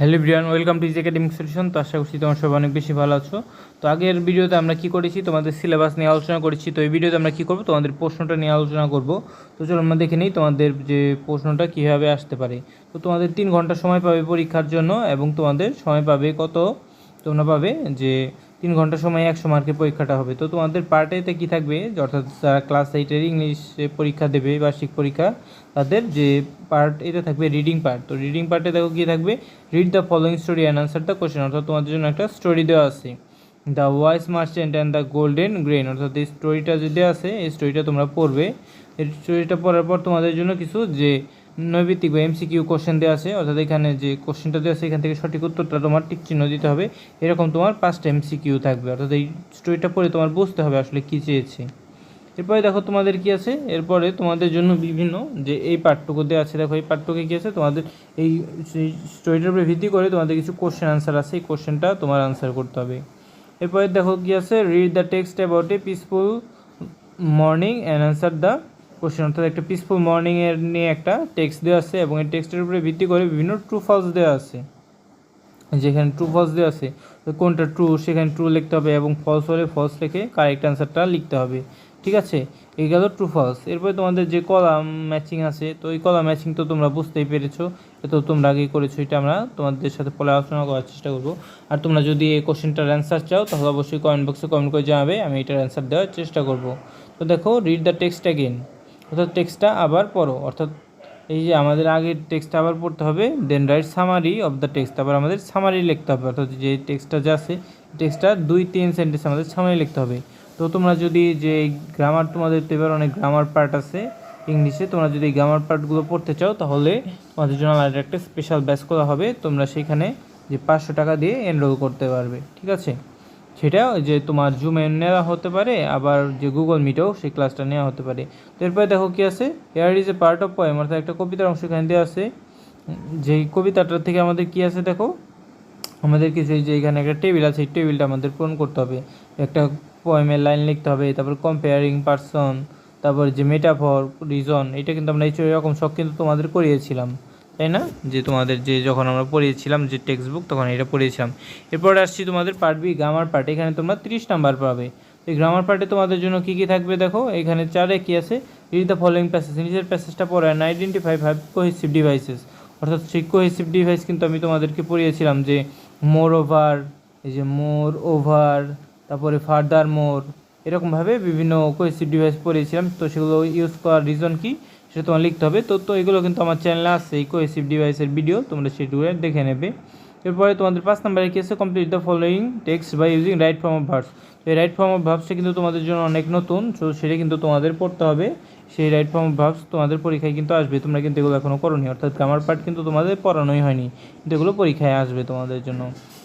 Hello Brian welcome to is academic solution তো আশা করছি তোমার সবাই অনেক বেশি ভালো আছো। তো আগের ভিডিওতে আমরা কি করেছি, তোমাদের সিলেবাস নিয়ে আলোচনা করেছি। তো এই ভিডিওতে আমরা কি করব, তোমাদের প্রশ্নটা নিয়ে আলোচনা করব। তো চলো আমরা দেখে নিই তোমাদের যে প্রশ্নটা কীভাবে আসতে পারে। তো তোমাদের তিন ঘণ্টা সময় পাবে পরীক্ষার জন্য এবং তোমাদের সময় পাবে কত? তোমরা পাবে যে তিন ঘণ্টা সময় একশো মার্কের পরীক্ষাটা হবে। তো তোমাদের পার্ট এতে কী থাকবে? অর্থাৎ যারা ক্লাস এইটের ইংলিশে পরীক্ষা দেবে, বার্ষিক পরীক্ষা, তাদের যে পার্ট এটা থাকবে রিডিং পার্ট তো রিডিং পার্টে দেখো কী থাকবে? Read the following story and answer the question অর্থাৎ তোমাদের জন্য একটা স্টোরি দেওয়া আছে। The wise merchant and the golden grain অর্থাৎ এই স্টোরিটা যদি আছে, এই স্টোরিটা তোমরা পড়বে। এই স্টোরিটা পড়ার পর তোমাদের জন্য কিছু যে নৈবিত্তিক বা এমসিকিউ কোশ্চেন দেওয়া আছে, অর্থাৎ এখানে যে কোশ্চেনটা দেওয়া আছে, এখান থেকে সঠিক উত্তরটা তোমার টিক চিহ্ন দিতে হবে। এরকম তোমার পাঁচটা এমসিকিউ থাকবে, অর্থাৎ এই স্টোরিটা পড়ে তোমার বুঝতে হবে আসলে কী চেয়েছে। এরপরে দেখো তোমাদের কি আছে, এরপরে তোমাদের জন্য বিভিন্ন যে এই পার্টটুকু দেওয়া আছে, দেখো এই পার্টটুকু কী আছে, তোমাদের এই স্টোরিটার উপরে ভিত্তি করে তোমাদের কিছু কোশ্চেন আনসার আছে, এই কোশ্চেনটা তোমার আনসার করতে হবে। এরপরে দেখো কি আছে read the text about a peaceful morning and answer the question অর্থাৎ একটা পিসফুল মর্নিংয়ের নিয়ে একটা টেক্সট দেওয়া আছে এবং এই টেক্সটের উপরে ভিত্তি করে বিভিন্ন ট্রু ফলস দেওয়া আছে। যেখানে ট্রু ফলস দেওয়া আছে কোনটা ট্রু সেখানে ট্রু লিখতে হবে এবং ফলস হলে ফলস লিখে কারেক্ট অ্যান্সারটা লিখতে হবে। ঠিক আছে? এই গেল ট্রু ফলস এরপরে তোমাদের যে কলাম ম্যাচিং আছে, তো এই কলাম ম্যাচিং তো তোমরা বুঝতেই পেরেছ। এ তো তোমরা আগেই করেছ, এটা আমরা তোমাদের সাথে পরে আলোচনা করার চেষ্টা করব। আর তোমরা যদি এই কোশ্চেনটার অ্যান্সার চাও, তাহলে অবশ্যই কমেন্ট বক্সে কমেন্ট করে জানাবে, আমি এটার অ্যান্সার দেওয়ার চেষ্টা করব। তো দেখো রিড দ্য টেক্সট অ্যাগেন অর্থাৎ টেক্সটটা আবার পড়ো। অর্থাৎ এই যে আমাদের আগের টেক্সটটা আবার পড়তে হবে then write summary of the text আবার আমাদের সামারি লিখতে হবে। অর্থাৎ যে টেক্সটটা যা আছে টেক্সটটা দুই তিন সেন্টেন্স আমাদের সামারি লিখতে হবে। তো তোমরা যদি যে গ্রামার তোমাদের তো এবার অনেক গ্রামার পার্ট আছে ইংলিশে তোমরা যদি গ্রামার পার্টগুলো পড়তে চাও, তাহলে তোমাদের জন্য আলাদা একটা স্পেশাল ব্যাচ করা হবে। তোমরা সেখানে যে পাঁচশো টাকা দিয়ে এনরোল করতে পারবে। ঠিক আছে? সেটা যে তোমার জুমে নেওয়া হতে পারে, আবার যে গুগল মিটেও সেই ক্লাসটা নেওয়া হতে পারে। তো এরপরে দেখো কি আছে? Air is a part of poem অর্থাৎ একটা কবিতার অংশ এখানে দেওয়া আছে। যেই কবিতাটার থেকে আমাদের কি আছে দেখো? আমাদের কিছু যে এখানে একটা টেবিল আছে এই টেবিলটা আমাদের পূরণ করতে হবে। একটা পয়েমের লাইন লিখতে হবে, তারপর কম্পেয়ারিং পারসন তারপর যে মেটাফর রিজন এটা কিন্তু আমরা এই রকম সব কিন্তু তোমাদের করিয়েছিলাম। তাই না? যে তোমাদের যে যখন আমরা পড়িয়েছিলাম যে টেক্সট বুক তখন এটা পড়িয়েছিলাম। এরপর আসছি তোমাদের পার্ট বি গ্রামার পার্ট এখানে তোমরা তিরিশ নাম্বার পাবে। এই গ্রামার পার্টে তোমাদের জন্য কী কী থাকবে দেখো? এখানে চারে কী আছে। রিড দ্য ফলোয়িং প্যাসেজ নিজের প্যাসেজটা পড়ে and identify five cohesive devices অর্থাৎ সেই কোহেসিভ ডিভাইস কিন্তু আমি তোমাদেরকে পড়িয়েছিলাম যে মোর ওভার এই যে মোর ওভার তারপরে ফার্দার মোর এরকমভাবে বিভিন্ন কোহেসিভ ডিভাইস পড়িয়েছিলাম। তো সেগুলো ইউজ করার রিজন কি? সেটা তোমার লিখতে হবে, তো তো এগুলো কিন্তু আমার চ্যানেলে আছে, এই কোহেসিভ ডিভাইসের ভিডিও তোমরা সেগুলো দেখে নেবে। এরপরে তোমাদের পাঁচ নাম্বারে কি আছে? Complete the following text by using right form of verbs এই রাইট ফর্ম অফ ভার্বসটা কিন্তু তোমাদের জন্য অনেক নতুন, তো সেটা কিন্তু তোমাদের পড়তে হবে। সেই রাইট ফর্ম অফ ভার্বস তোমাদের পরীক্ষায় কিন্তু আসবে, তোমরা কিন্তু এগুলো এখনও করোনি, অর্থাৎ গ্রামার পার্ট কিন্তু তোমাদের পড়ানোই হয়নি, কিন্তু এগুলো পরীক্ষায় আসবে তোমাদের জন্য।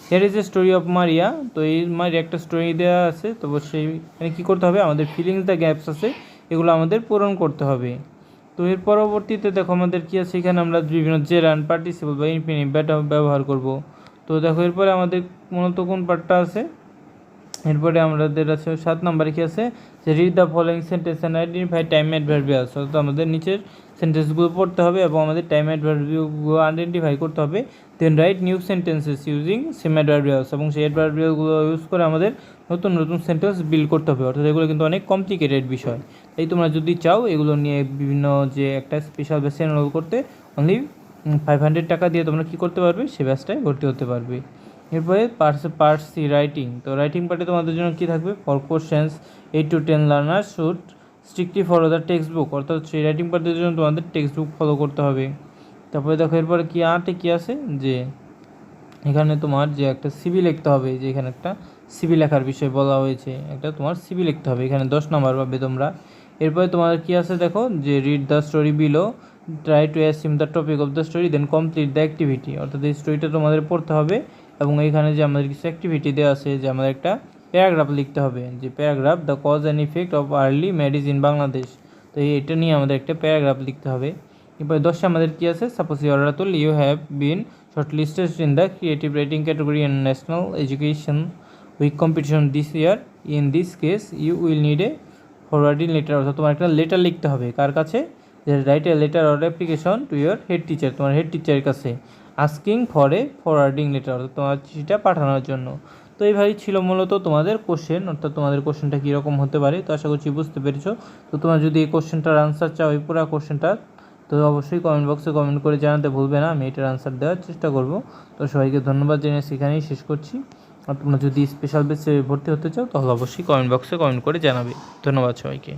Here is a story of Maria তো এই মারিয়া একটা স্টোরি দেওয়া আছে, তো সেই মানে কী করতে হবে? আমাদের ফিলিংস দ্য গ্যাপস আছে, এগুলো আমাদের পূরণ করতে হবে। তো এর পরবর্তীতে দেখো আমাদের কী আছে? এখানে আমরা বিভিন্ন জেরান, পার্টিসিপল বা ইনফিনিট ব্যাটা ব্যবহার করব। তো দেখো এরপরে আমাদের মূলত কোন পার্টটা আছে? এরপরে আমাদের আছে সাত নম্বরে কী আছে? যে read the following sentence and identify time adverbials অর্থাৎ আমাদের নিচের সেন্টেন্সগুলো পড়তে হবে এবং আমাদের টাইম অ্যাডভার্বিয়ালগুলো আইডেন্টিফাই করতে হবে। Then write new sentences using same adverbials এবং সেই অ্যাডভার্বিয়ালগুলো ইউজ করে আমাদের নতুন নতুন সেন্টেন্স বিল্ড করতে হবে। অর্থাৎ এগুলো কিন্তু অনেক কমপ্লিকেটেড বিষয়। তাই তোমরা যদি চাও এগুলো নিয়ে বিভিন্ন যে একটা স্পেশাল ব্যাচে এনরোল করতে অনলি ফাইভ হান্ড্রেড টাকা দিয়ে তোমরা কী করতে পারবে? সে ব্যাচটায় ভর্তি হতে পারবে। এরপরে পার্টস পার্ট সি রাইটিং তো রাইটিং পার্টে তোমাদের জন্য কী থাকবে? For questions eight to ten learner should strictly follow the text book অর্থাৎ সেই রাইটিং পার্টের জন্য তোমাদের টেক্সট বুক ফলো করতে হবে। তারপরে দেখো, এরপরে কী আটে কী আছে? যে এখানে তোমার যে একটা সিবি লিখতে হবে, যে এখানে একটা সিবি লেখার বিষয় বলা হয়েছে, একটা তোমার সিবি লিখতে হবে, এখানে দশ নম্বর পাবে তোমরা। এরপরে তোমার কী আছে দেখো? যে read the story below try to assume the topic of the story then complete the activity অর্থাৎ এই স্টোরিটা তোমাদের পড়তে হবে এবং এইখানে যে আমাদের কিছু অ্যাক্টিভিটি দেওয়া আছে, যে আমাদের একটা প্যারাগ্রাফ লিখতে হবে, যে paragraph the cause and effect of early marriage in Bangladesh তো এটা নিয়ে আমাদের একটা প্যারাগ্রাফ লিখতে হবে। এরপরে দশটা আমাদের কী আছে? Suppose you're Ratul you have been shortlisted in the creative writing category and national education week competition this year in this case you will need a forwarding letter অর্থাৎ তোমার একটা লেটার লিখতে হবে। কার কাছে? যে write a letter or application to your head teacher তোমার head টিচারের কাছে asking for a forwarding letter অর্থাৎ তোমার চিঠিটা পাঠানোর জন্য। তো এইভাবেই ছিল মূলত তোমাদের কোশ্চেন অর্থাৎ তোমাদের কোশ্চেনটা কীরকম হতে পারে, তো আশা করছি বুঝতে পেরেছ। তো তোমার যদি এই কোশ্চেনটার আনসার চাও, এই পুরো কোশ্চেনটা তো অবশ্যই কমেন্ট বক্সে কমেন্ট করে জানাতে ভুলবে না, আমি এটার আনসার দেওয়ার চেষ্টা করব। তো সবাইকে ধন্যবাদ জানিয়ে সেখানেই শেষ করছি। আর তোমরা যদি স্পেশাল বেসে ভর্তি হতে চাও, তাহলে অবশ্যই কমেন্ট বক্সে কমেন্ট করে জানাবে। ধন্যবাদ সবাইকে।